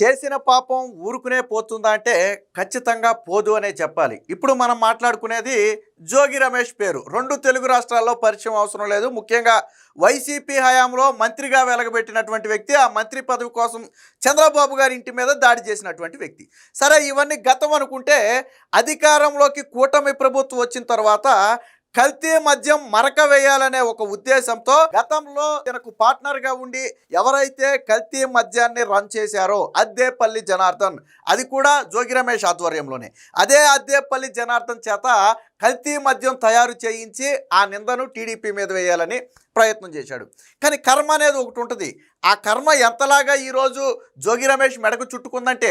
చేసిన పాపం ఊరుకునే పోతుందా అంటే ఖచ్చితంగా పోదు అనే చెప్పాలి. ఇప్పుడు మనం మాట్లాడుకునేది జోగి రమేష్ పేరు. రెండు తెలుగు రాష్ట్రాల్లో పరిచయం అవసరం లేదు. ముఖ్యంగా వైసీపీ హయాంలో మంత్రిగా వెలగబెట్టినటువంటి వ్యక్తి ఆ మంత్రి పదవి కోసం చంద్రబాబు గారి ఇంటి మీద దాడి చేసినటువంటి వ్యక్తి. సరే ఇవన్నీ గతం అనుకుంటే అధికారంలోకి కూటమి ప్రభుత్వం వచ్చిన తర్వాత కల్తీ మద్యం మరక వేయాలనే ఒక ఉద్దేశంతో గతంలో తనకు పార్ట్నర్గా ఉండి ఎవరైతే కల్తీ మద్యాన్ని రన్ చేశారో అద్దేపల్లి జనార్దన్ అది కూడా జోగి రమేష్ ఆధ్వర్యంలోనే. అదే అద్దేపల్లి జనార్దన్ చేత కల్తీ మద్యం తయారు చేయించి ఆ నిందను టీడీపీ మీద వేయాలని ప్రయత్నం చేశాడు. కానీ కర్మ అనేది ఒకటి ఉంటుంది. ఆ కర్మ ఎంతలాగా ఈరోజు జోగి రమేష్ మెడకు చుట్టుకుందంటే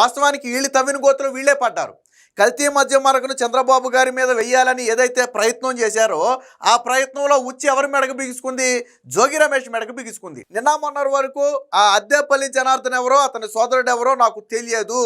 వాస్తవానికి వీళ్ళు తవ్విన గోతులు వీళ్ళే పడ్డారు. కల్తీ మద్యం మరకును చంద్రబాబు గారి మీద వెయ్యాలని ఏదైతే ప్రయత్నం చేశారో ఆ ప్రయత్నంలో ఉచ్చి ఎవరి మెడకు బిగుసుకుంది? జోగి రమేష్ మెడకు బిగుసుకుంది. నిన్న మొన్నటి వరకు ఆ అద్దెపల్లి జనార్దన్ ఎవరో అతని సోదరుడు ఎవరో నాకు తెలియదు.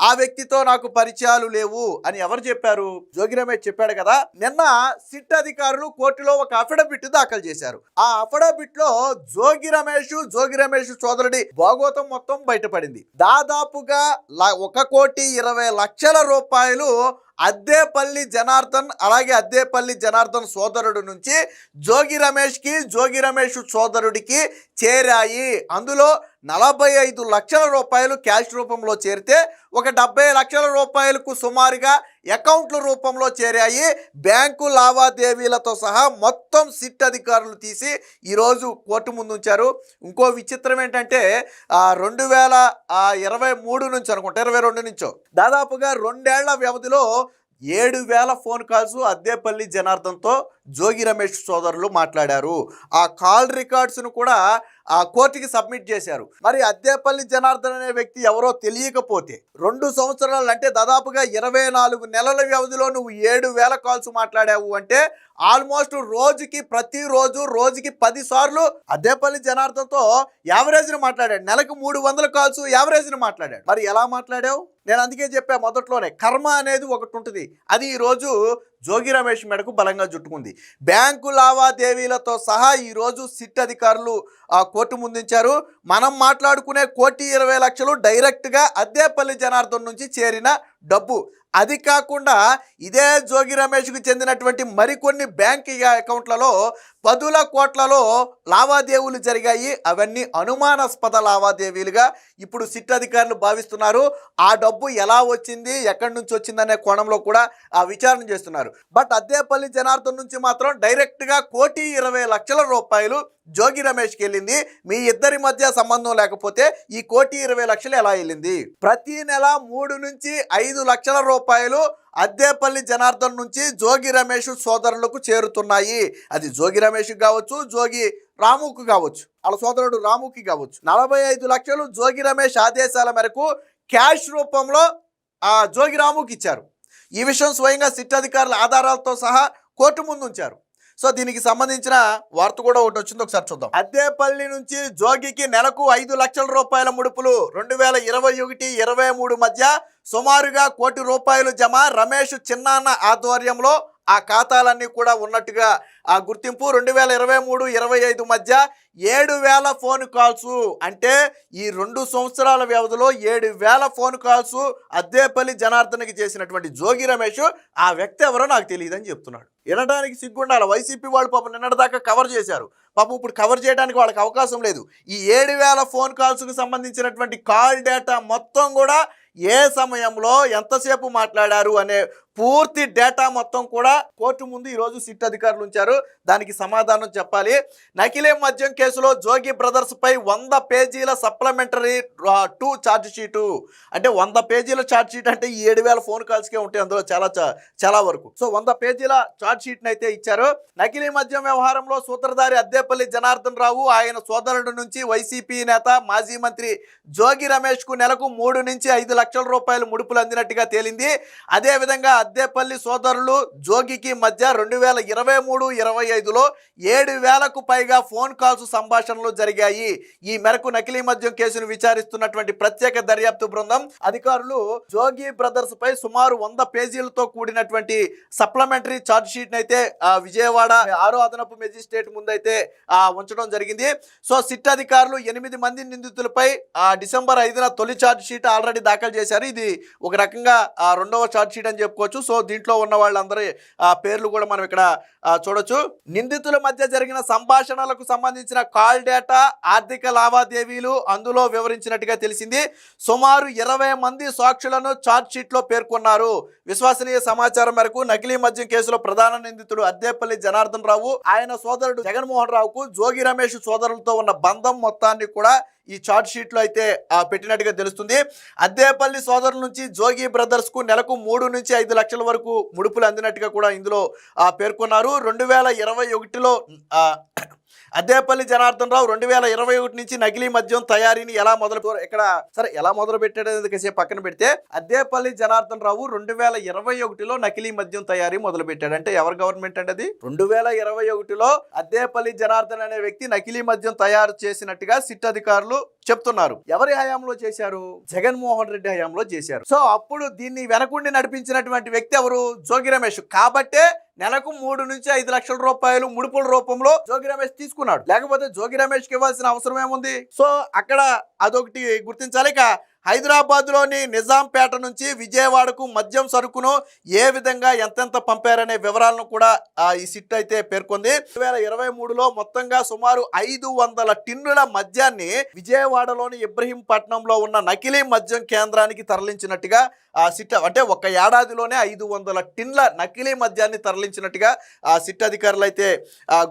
ఆ వ్యక్తితో నాకు పరిచయాలు లేవు అని ఎవరు చెప్పారు? జోగి రమేష్ చెప్పాడు కదా నిన్న సిట్ అధికారులు కోర్టులో ఒక అఫిడవిట్ దాఖలు చేశారు. ఆ అఫిడవిట్లో జోగి రమేష్ జోగి రమేష్ సోదరుడి భాగోతం మొత్తం బయటపడింది. దాదాపుగా ల- ఒక కోటి ఇరవై లక్షల రూపాయలు అద్దేపల్లి జనార్దన్ అలాగే అద్దేపల్లి జనార్దన్ సోదరుడు నుంచి జోగి రమేష్కి జోగి రమేష్ సోదరుడికి చేరాయి. అందులో నలభై ఐదు లక్షల రూపాయలు క్యాష్ రూపంలో చేరితే ఒక డెబ్బై లక్షల రూపాయలకు సుమారుగా అకౌంట్ల రూపంలో చేరాయి. బ్యాంకు లావాదేవీలతో సహా మొత్తం సిట్ అధికారులు తీసి ఈరోజు కోర్టు ముందు ఉంచారు ఇంకో విచిత్రం ఏంటంటే రెండు వేల ఇరవై మూడు నుంచి అనుకుంటా ఇరవై రెండు నుంచో దాదాపుగా రెండేళ్ళ వ్యవధిలో ఏడు వేల ఫోన్ కాల్స్ అద్దేపల్లి జనార్దన్తో జోగి రమేష్ సోదరులు మాట్లాడారు. ఆ కాల్ రికార్డ్స్ను కూడా ఆ కోర్టుకి సబ్మిట్ చేశారు. మరి అద్దేపల్లి జనార్దన్ అనే వ్యక్తి ఎవరో తెలియకపోతే రెండు సంవత్సరాలు అంటే దాదాపుగా ఇరవై నాలుగు నెలల వ్యవధిలో నువ్వు ఏడు వేల కాల్స్ మాట్లాడావు అంటే ఆల్మోస్ట్ రోజుకి ప్రతిరోజు రోజుకి పది సార్లు అద్దేపల్లి జనార్దన్తో యావరేజ్ని మాట్లాడాడు. నెలకు మూడు వందల కాల్స్ యావరేజ్ని మాట్లాడాడు. మరి ఎలా మాట్లాడావు? నేను అందుకే చెప్పా మొదట్లోనే కర్మ అనేది ఒకటి ఉంటుంది. అది ఈరోజు జోగి రమేష్ మేడకు బలంగా జుట్టుకుంది. బ్యాంకు లావాదేవీలతో సహా ఈరోజు సిట్ అధికారులు ఆ కోర్టు ముందుంచారు. మనం మాట్లాడుకునే కోటి ఇరవై లక్షలు డైరెక్ట్గా అద్దేపల్లి జనార్దన్ నుంచి చేరిన డబ్బు. అది కాకుండా ఇదే జోగి రమేష్కు చెందినటువంటి మరికొన్ని బ్యాంక్ అకౌంట్లలో పదుల కోట్లలో లావాదేవీలు జరిగాయి. అవన్నీ అనుమానాస్పద లావాదేవీలుగా ఇప్పుడు సిట్ అధికారులు భావిస్తున్నారు. ఆ డబ్బు ఎలా వచ్చింది ఎక్కడి నుంచి వచ్చిందనే కోణంలో కూడా ఆ విచారణ చేస్తున్నారు. బట్ అద్దేపల్లి జనార్దన్ నుంచి మాత్రం డైరెక్ట్గా కోటి ఇరవై లక్షల రూపాయలు జోగి రమేష్కి వెళ్ళింది. మీ ఇద్దరి మధ్య సంబంధం లేకపోతే ఈ కోటి ఇరవై లక్షలు ఎలా వెళ్ళింది? ప్రతి నెల మూడు నుంచి ఐదు లక్షల రూపాయలు అద్దేపల్లి జనార్దన్ నుంచి జోగి రమేష్ సోదరులకు చేరుతున్నాయి. అది జోగి రమేష్ కావచ్చు జోగి రాముకు కావచ్చు. వాళ్ళ సోదరుడు రాముకి కావచ్చు. నలభై ఐదు లక్షలు జోగి రమేష్ ఆదేశాల మేరకు క్యాష్ రూపంలో ఆ జోగి రాముకి ఇచ్చారు. ఈ విషయం స్వయంగా సిట్ అధికారుల ఆధారాలతో సహా కోర్టు ముందు ఉంచారు సో దీనికి సంబంధించిన వార్త కూడా ఒకటి వచ్చింది ఒకసారి చూద్దాం. అద్దేపల్లి నుంచి జోగికి నెలకు ఐదు లక్షల రూపాయల ముడుపులు రెండు వేల ఇరవై ఒకటి ఇరవై మూడు మధ్య సుమారుగా కోటి రూపాయలు జమ రమేష్ చిన్నాన్న ఆధ్వర్యంలో ఆ ఖాతాలన్నీ కూడా ఉన్నట్టుగా ఆ గుర్తింపు రెండు వేల ఇరవై మూడు ఇరవై ఐదు మధ్య ఏడు వేల ఫోన్ కాల్స్. అంటే ఈ రెండు సంవత్సరాల వ్యవధిలో ఏడు వేల ఫోన్ కాల్స్ అద్దేపల్లి జనార్దన్కి చేసినటువంటి జోగి రమేష్ ఆ వ్యక్తి ఎవరో నాకు తెలియదని చెప్తున్నాడు. వినడానికి సిగ్గుండాలి. వైసీపీ వాళ్ళు పాపం నిన్నటిదాకా కవర్ చేశారు. పాపం ఇప్పుడు కవర్ చేయడానికి వాళ్ళకి అవకాశం లేదు. ఈ ఏడు వేల ఫోన్ కాల్స్కు సంబంధించినటువంటి కాల్ డేటా మొత్తం కూడా ఏ సమయంలో ఎంతసేపు మాట్లాడారు అనే పూర్తి డేటా మొత్తం కూడా కోర్టు ముందు ఈరోజు సిట్ అధికారులు ఉంచారు. దానికి సమాధానం చెప్పాలి. నకిలీ మద్యం కేసులో జోగి బ్రదర్స్ పై వంద పేజీల సప్లిమెంటరీ టూ ఛార్జ్ షీటు. అంటే వంద పేజీల ఛార్జ్ షీట్ అంటే ఈ ఏడు వేల ఫోన్ కాల్స్కే ఉంటాయి అందులో చాలా చా- చాలా వరకు. సో వంద పేజీల ఛార్జ్ షీట్ని అయితే ఇచ్చారు. నకిలీ మద్యం వ్యవహారంలో సూత్రధారి అద్దేపల్లి జనార్దన్ రావు ఆయన సోదరుడు నుంచి వైసీపీ నేత మాజీ మంత్రి జోగి రమేష్కు నెలకు మూడు నుంచి ఐదు లక్షల రూపాయలు ముడుపులు అందినట్టుగా తేలింది. అదేవిధంగా అద్దేపల్లి సోదరులు జోగికి మధ్య రెండు వేల ఇరవై మూడు ఇరవై ఐదులో ఏడు వేలకు పైగా ఫోన్ కాల్స్ సంభాషణలు జరిగాయి. ఈ మేరకు నకిలీ మద్యం కేసును విచారిస్తున్నటువంటి ప్రత్యేక దర్యాప్తు బృందం అధికారులు జోగి బ్రదర్స్ పై సుమారు వంద పేజీలతో కూడినటువంటి సప్లిమెంటరీ ఛార్జ్ షీట్ అయితే విజయవాడ ఆరో అదనపు మెజిస్ట్రేట్ ముందైతే ఉంచడం జరిగింది. సో సిట్ అధికారులు ఎనిమిది మంది నిందితులపై ఆ, డిసెంబర్ ఐదున తొలి ఛార్జ్ షీట్ ఆల్రెడీ దాఖలు చేశారు. ఇది ఒక రకంగా రెండవ ఛార్జ్ షీట్ అని చెప్పుకోవచ్చు. సో దీంట్లో ఉన్న వాళ్ళందరి ఆ, పేర్లు కూడా మనం ఇక్కడ చూడొచ్చు. నిందితుల మధ్య జరిగిన సంభాషణలకు సంబంధించిన కాల్ డేటా ఆర్థిక లావాదేవీలు అందులో వివరించినట్టుగా తెలిసింది. సుమారు ఇరవై మంది సాక్షులను ఛార్జ్ షీట్లో పేర్కొన్నారు. విశ్వసనీయ సమాచారం మేరకు నకిలీ మద్యం కేసులో ప్రధాన నిందితుడు అద్దేపల్లి జనార్దన్ రావు ఆయన సోదరుడు జగన్మోహన్ రావుకు జోగి రమేష్ సోదరులతో ఉన్న బంధం మొత్తాన్ని కూడా ఈ చార్ట్ షీట్లో అయితే పెట్టినట్టుగా తెలుస్తుంది. అద్దేపల్లి సోదరుల నుంచి జోగి బ్రదర్స్కు నెలకు మూడు నుంచి ఐదు లక్షల వరకు ముడుపులు అందినట్టుగా కూడా ఇందులో పేర్కొన్నారు. రెండు వేల ఇరవై ఒకటిలో అద్దేపల్లి జనార్దన్ రావు రెండు వేల ఇరవై ఒకటి నుంచి నకిలీ మద్యం తయారీని ఎలా మొదలు ఇక్కడ సరే ఎలా మొదలు పెట్టాడు అనేది కాసేపు పక్కన పెడితే అద్దేపల్లి జనార్దన్ రావు రెండు వేల ఇరవై ఒకటిలో నకిలీ మద్యం తయారీ మొదలు పెట్టాడు. అంటే ఎవరు గవర్నమెంట్ అండి అది? రెండు వేల ఇరవై ఒకటిలో అద్దేపల్లి జనార్దన్ అనే వ్యక్తి నకిలీ మద్యం తయారు చేసినట్టుగా సిట్ అధికారులు చెప్తున్నారు. ఎవరి హయాంలో చేశారు? జగన్మోహన్ రెడ్డి హయాంలో చేశారు. సో అప్పుడు దీన్ని వెనకుండి నడిపించినటువంటి వ్యక్తి ఎవరు? జోగి రమేష్. కాబట్టే నెలకు మూడు నుంచి ఐదు లక్షల రూపాయలు ముడుపుల రూపంలో జోగి రమేష్ తీసుకున్నాడు. లేకపోతే జోగి రమేష్కి ఇవ్వాల్సిన అవసరం ఏముంది? సో అక్కడ అదొకటి గుర్తించాలి. ఇక హైదరాబాద్లోని నిజాంపేట నుంచి విజయవాడకు మద్యం సరుకును ఏ విధంగా ఎంతెంత పంపారనే వివరాలను కూడా ఈ సిట్ అయితే పేర్కొంది. రెండు వేల ఇరవై మూడులో మొత్తంగా సుమారు ఐదు వందల టిన్నుల మద్యాన్ని విజయవాడలోని ఇబ్రహీంపట్నంలో ఉన్న నకిలీ మద్యం కేంద్రానికి తరలించినట్టుగా ఆ సిట్ అంటే ఒక ఏడాదిలోనే ఐదు వందల టిన్ల నకిలీ మద్యాన్ని తరలించినట్టుగా ఆ సిట్ అధికారులు అయితే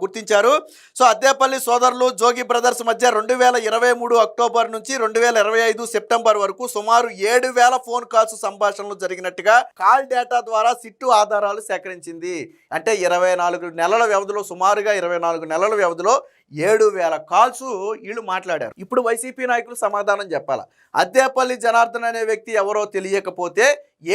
గుర్తించారు. సో అద్దేపల్లి సోదరులు జోగి బ్రదర్స్ మధ్య రెండు వేల ఇరవై మూడు అక్టోబర్ నుంచి రెండు వేల ఇరవై ఐదు సెప్టెంబర్ వరకు సుమారు ఏడు వేల ఫోన్ కాల్స్ సంభాషణలు జరిగినట్టుగా కాల్ డేటా ద్వారా సిట్టు ఆధారాలు సేకరించింది. అంటే ఇరవై నాలుగు నెలల వ్యవధిలో సుమారుగా ఇరవై నాలుగు నెలల వ్యవధిలో ఏడు వేల కాల్స్ వీళ్ళు మాట్లాడారు. ఇప్పుడు వైసీపీ నాయకులు సమాధానం చెప్పాల? అద్దేపల్లి జనార్దన్ అనే వ్యక్తి ఎవరో తెలియకపోతే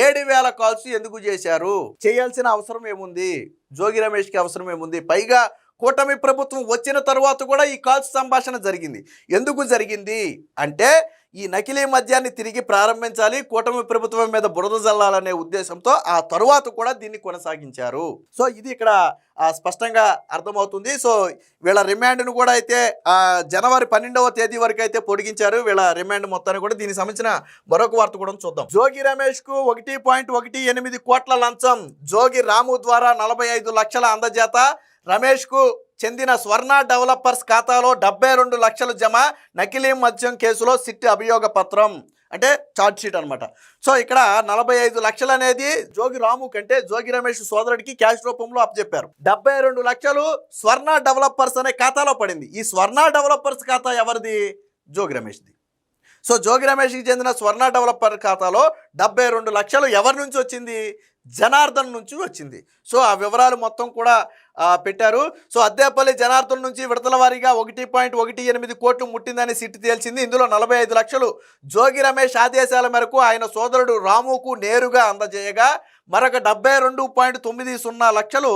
ఏడు వేల కాల్స్ ఎందుకు చేశారు? చేయాల్సిన అవసరం ఏముంది? జోగి రమేష్కి అవసరం ఏముంది? పైగా కూటమి ప్రభుత్వం వచ్చిన తర్వాత కూడా ఈ కాల్స్ సంభాషణ జరిగింది. ఎందుకు జరిగింది? అంటే ఈ నకిలీ మద్యాన్ని తిరిగి ప్రారంభించాలి కూటమి ప్రభుత్వం మీద బురద జల్లాలనే ఉద్దేశంతో ఆ తరువాత కూడా దీన్ని కొనసాగించారు. సో ఇది ఇక్కడ స్పష్టంగా అర్థమవుతుంది. సో వీళ్ళ రిమాండ్ను కూడా అయితే జనవరి పన్నెండవ తేదీ వరకు అయితే పొడిగించారు. వీళ్ళ రిమాండ్ మొత్తాన్ని కూడా దీనికి సంబంధించిన మరొక వార్త కూడా చూద్దాం. జోగి రమేష్కు ఒకటి పాయింట్ ఒకటి ఎనిమిది కోట్ల లంచం. జోగి రాము ద్వారా నలభై ఐదు లక్షల అందజేత. రమేష్కు చెందిన స్వర్ణ డెవలపర్స్ ఖాతాలో డెబ్బై రెండు లక్షలు జమ నకిలీ మద్యం కేసులో సిట్ అభియోగ పత్రం అంటే చార్జ్ షీట్ అనమాట సో ఇక్కడ నలభై ఐదు లక్షలు అనేది జోగి రాము కంటే జోగి రమేష్ సోదరుడికి క్యాష్ రూపంలో అప్పచెప్పారు. డెబ్బై రెండు లక్షలు స్వర్ణ డెవలపర్స్ అనే ఖాతాలో పడింది. ఈ స్వర్ణ డెవలపర్స్ ఖాతా ఎవరిది? జోగి రమేష్ది. సో జోగి రమేష్కి చెందిన స్వర్ణ డెవలపర్ ఖాతాలో డెబ్బై రెండు లక్షలు ఎవరి నుంచి వచ్చింది? జనార్దన్ నుంచి వచ్చింది. సో ఆ వివరాలు మొత్తం కూడా పెట్టారు. సో అద్దేపల్లి జనార్దన్ నుంచి విడతల వారీగా ఒకటి పాయింట్ ఒకటి ఎనిమిది కోట్లు ముట్టిందని సిట్ తేల్చింది. ఇందులో నలభై ఐదు లక్షలు జోగి రమేష్ ఆదేశాల మేరకు ఆయన సోదరుడు రాముకు నేరుగా అందజేయగా మరొక డెబ్బై రెండు పాయింట్ తొమ్మిది సున్నా లక్షలు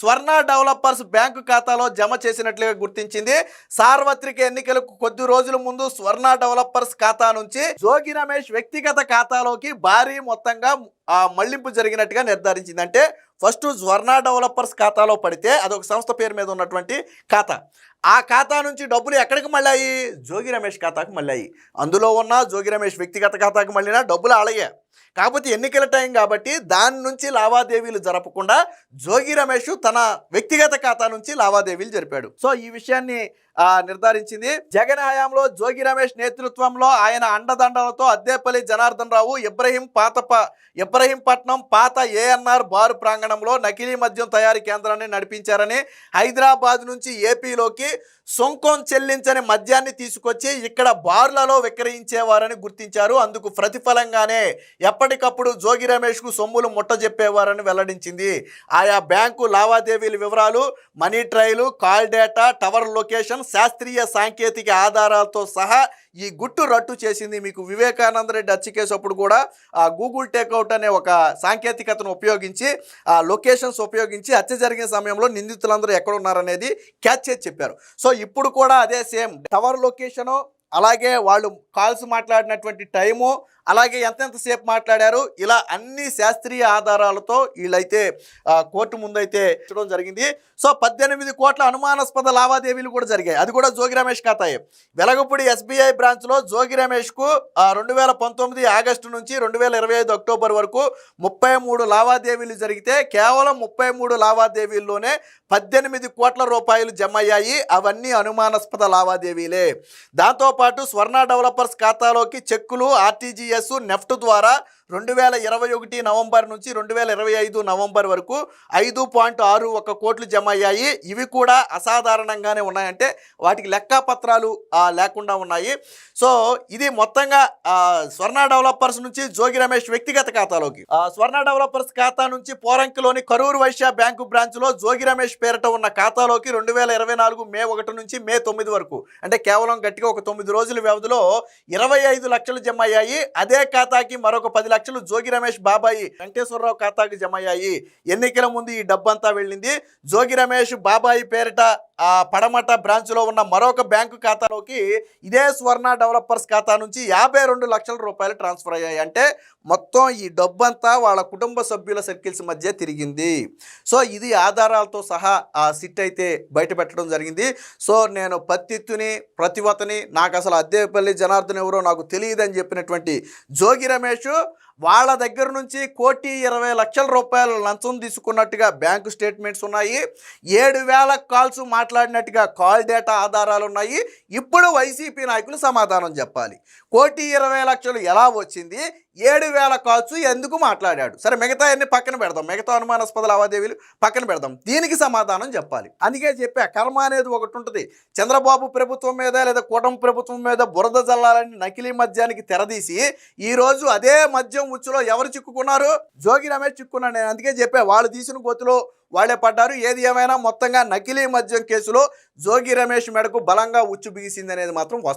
స్వర్ణ డెవలపర్స్ బ్యాంకు ఖాతాలో జమ చేసినట్లుగా గుర్తించింది. సార్వత్రిక ఎన్నికలకు కొద్ది రోజుల ముందు స్వర్ణ డెవలపర్స్ ఖాతా నుంచి జోగి రమేష్ వ్యక్తిగత ఖాతాలోకి భారీ మొత్తంగా ఆ మళ్ళింపు జరిగినట్టుగా నిర్ధారించింది. అంటే ఫస్ట్ స్వర్ణ డెవలపర్స్ ఖాతాలో పడితే అదొక సంస్థ పేరు మీద ఉన్నటువంటి ఖాతా. ఆ ఖాతా నుంచి డబ్బులు ఎక్కడికి మళ్ళాయి? జోగి రమేష్ ఖాతాకు మళ్ళాయి. అందులో ఉన్న జోగి రమేష్ వ్యక్తిగత ఖాతాకు మళ్ళినా డబ్బులు అలాగే కాకపోతే ఎన్నికల టైం కాబట్టి దాని నుంచి లావాదేవీలు జరపకుండా జోగి రమేష్ తన వ్యక్తిగత ఖాతా నుంచి లావాదేవీలు జరిపాడు. సో ఈ విషయాన్ని నిర్ధారించింది. జగన్ హయాంలో జోగి రమేష్ నేతృత్వంలో ఆయన అండదండలతో అద్దేపల్లి జనార్దన్ రావు ఇబ్రహీం పాత ప- ఇబ్రహీంపట్నం పాత ఏఎన్ఆర్ బారు ప్రాంగణంలో నకిలీ మద్యం తయారీ కేంద్రాన్ని నడిపించారని హైదరాబాద్ నుంచి ఏపీలోకి సొంకం చెల్లించని మద్యాన్ని తీసుకొచ్చి ఇక్కడ బార్లలో విక్రయించేవారని గుర్తించారు. అందుకు ప్రతిఫలంగానే ఎప్పటికప్పుడు జోగి రమేష్కు సొమ్ములు ముట్టజెప్పేవారని వెల్లడించింది. ఆయా బ్యాంకు లావాదేవీల వివరాలు money trail call data tower location శాస్త్రీయ సాంకేతిక ఆధారాలతో సహా ఈ గుట్టు రట్టు చేసింది మీకు వివేకానంద రెడ్డి హత్య కేసు అప్పుడు కూడా. ఆ గూగుల్ టేక్అవుట్ అనే ఒక సాంకేతికతను ఉపయోగించి ఆ లొకేషన్స్ ఉపయోగించి హత్య జరిగిన సమయంలో నిందితులందరూ ఎక్కడ ఉన్నారనేది క్యాచ్ చేసి చెప్పారు. సో ఇప్పుడు కూడా అదే సేమ్ టవర్ లొకేషను అలాగే వాళ్ళు కాల్స్ మాట్లాడినటువంటి టైము అలాగే ఎంతెంతసేపు మాట్లాడారు? ఇలా అన్ని శాస్త్రీయ ఆధారాలతో వీళ్ళైతే కోర్టు ముందైతే ఇచ్చడం జరిగింది. సో పద్దెనిమిది కోట్ల అనుమానాస్పద లావాదేవీలు కూడా జరిగాయి. అది కూడా జోగి రమేష్ ఖాతాయే. వెలగపూడి ఎస్బీఐ బ్రాంచ్లో జోగి రమేష్కు రెండు వేల పంతొమ్మిది ఆగస్టు నుంచి రెండు వేల ఇరవై ఐదు అక్టోబర్ వరకు ముప్పై మూడు లావాదేవీలు జరిగితే కేవలం ముప్పై మూడు లావాదేవీల్లోనే పద్దెనిమిది కోట్ల రూపాయలు జమ అయ్యాయి అవన్నీ అనుమానాస్పద లావాదేవీలే. దాంతోపాటు స్వర్ణ డెవలపర్స్ ఖాతాలోకి చెక్కులు ఆర్టీజీఎస్ నెఫ్ట్ ద్వారా రెండు వేల ఇరవై ఒకటి నవంబర్ నుంచి రెండు వేల ఇరవై ఐదు నవంబర్ వరకు ఐదు పాయింట్ ఆరు ఒక కోట్లు జమ అయ్యాయి ఇవి కూడా అసాధారణంగానే ఉన్నాయంటే వాటికి లెక్కపత్రాలు లేకుండా ఉన్నాయి. సో ఇది మొత్తంగా స్వర్ణ డెవలపర్స్ నుంచి జోగి రమేష్ వ్యక్తిగత ఖాతాలోకి. ఆ, స్వర్ణ డెవలపర్స్ ఖాతా నుంచి పోరంకిలోని కరూరు వైశ్య బ్యాంకు బ్రాంచ్లో జోగి రమేష్ పేరిట ఉన్న ఖాతాలోకి రెండు వేల ఇరవై నాలుగు మే ఒకటి నుంచి మే తొమ్మిది వరకు అంటే కేవలం గట్టిగా ఒక తొమ్మిది రోజుల వ్యవధిలో ఇరవై ఐదు లక్షలు జమ అయ్యాయి అదే ఖాతాకి మరొక పది లక్షలు జోగి రమేష్ బాబాయి వెంకటేశ్వరరావు ఖాతాకి జమ అయ్యాయి ఎన్నికల ముందు ఈ డబ్బంతా వెళ్ళింది. జోగి రమేష్ బాబాయి పేరిట ఆ పడమట బ్రాంచ్లో ఉన్న మరొక బ్యాంకు ఖాతాలోకి ఇదే స్వర్ణ డెవలపర్స్ ఖాతా నుంచి యాభై రెండు లక్షల రూపాయలు ట్రాన్స్ఫర్ అయ్యాయి. అంటే మొత్తం ఈ డబ్బంతా వాళ్ళ కుటుంబ సభ్యుల సర్కిల్స్ మధ్య తిరిగింది. సో ఇది ఆధారాలతో సహా ఆ సిట్ అయితే బయటపెట్టడం జరిగింది. సో నేను పత్తిత్తుని ప్రతివతని నాకు అసలు అద్దేపల్లి జనార్దన్ ఎవరో నాకు తెలియదని చెప్పినటువంటి జోగి రమేష్ వాళ్ళ దగ్గర నుంచి కోటి ఇరవై లక్షల రూపాయలు లంచం తీసుకున్నట్టుగా బ్యాంకు స్టేట్మెంట్స్ ఉన్నాయి. ఏడు వేల కాల్స్ మాట్లాడినట్టుగా కాల్ డేటా ఆధారాలు ఉన్నాయి. ఇప్పుడు వైసీపీ నాయకులు సమాధానం చెప్పాలి. కోటి ఇరవై లక్షలు ఎలా వచ్చింది? ఏడు వేల ఖర్చు ఎందుకు మాట్లాడాడు? సరే మిగతా అన్ని పక్కన పెడదాం. మిగతా అనుమానాస్పద లావాదేవీలు పక్కన పెడదాం. దీనికి సమాధానం చెప్పాలి. అందుకే చెప్పా కర్మ అనేది ఒకటి ఉంటుంది. చంద్రబాబు ప్రభుత్వం మీద లేదా కూటమి ప్రభుత్వం మీద బురద జల్లాలని నకిలీ మద్యానికి తెరదీసి ఈ రోజు అదే మద్యం ఉచ్చులో ఎవరు చిక్కుకున్నారు? జోగి రమేష్ చిక్కున్నాడు. నేను అందుకే చెప్పా వాళ్ళు తీసిన గొత్తులో వాళ్ళే పడ్డారు. ఏది ఏమైనా మొత్తంగా నకిలీ మద్యం కేసులో జోగి రమేష్ మెడకు బలంగా ఉచ్చు బిగిసింది అనేది మాత్రం వస్తుంది